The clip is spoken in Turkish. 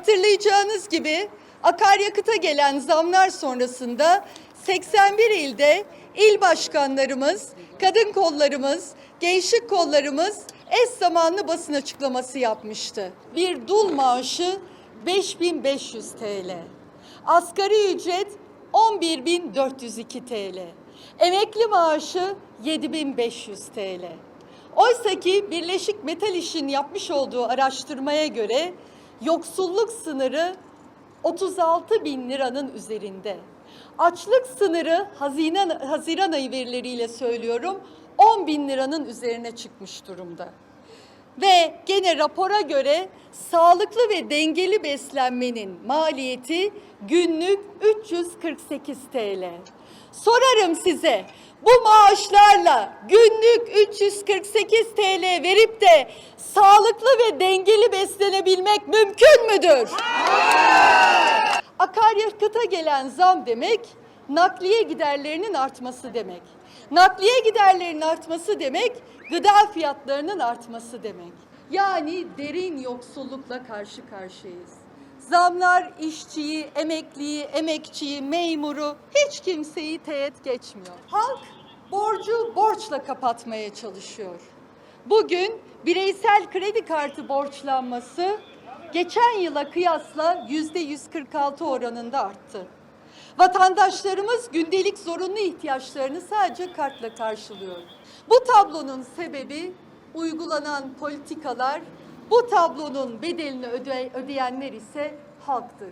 Hatırlayacağınız gibi akaryakıta gelen zamlar sonrasında 81 ilde il başkanlarımız, kadın kollarımız, gençlik kollarımız eş zamanlı basın açıklaması yapmıştı. Bir dul maaşı 5500 TL. Asgari ücret 11.402 TL. Emekli maaşı 7500 TL. Oysa ki Birleşik Metal İş'in yapmış olduğu araştırmaya göre yoksulluk sınırı 36 bin liranın üzerinde. Açlık sınırı Haziran, Haziran ayı verileriyle söylüyorum 10 bin liranın üzerine çıkmış durumda. Ve gene rapora göre sağlıklı ve dengeli beslenmenin maliyeti günlük 348 TL. Sorarım size bu maaşlarla günlük 348 TL verip de sağlıklı ve dengeli beslenebilmek mümkün müdür? Akaryakıta gelen zam demek nakliye giderlerinin artması demek. Nakliye giderlerinin artması demek gıda fiyatlarının artması demek. Yani derin yoksullukla karşı karşıyayız. Zamlar işçiyi, emekliyi, emekçiyi, memuru hiç kimseyi teğet geçmiyor. Halk borcu borçla kapatmaya çalışıyor. Bugün bireysel kredi kartı borçlanması geçen yıla kıyasla yüzde 146 oranında arttı. Vatandaşlarımız gündelik zorunlu ihtiyaçlarını sadece kartla karşılıyor. Bu tablonun sebebi uygulanan politikalar, bu tablonun bedelini öde- ödeyenler ise halktır.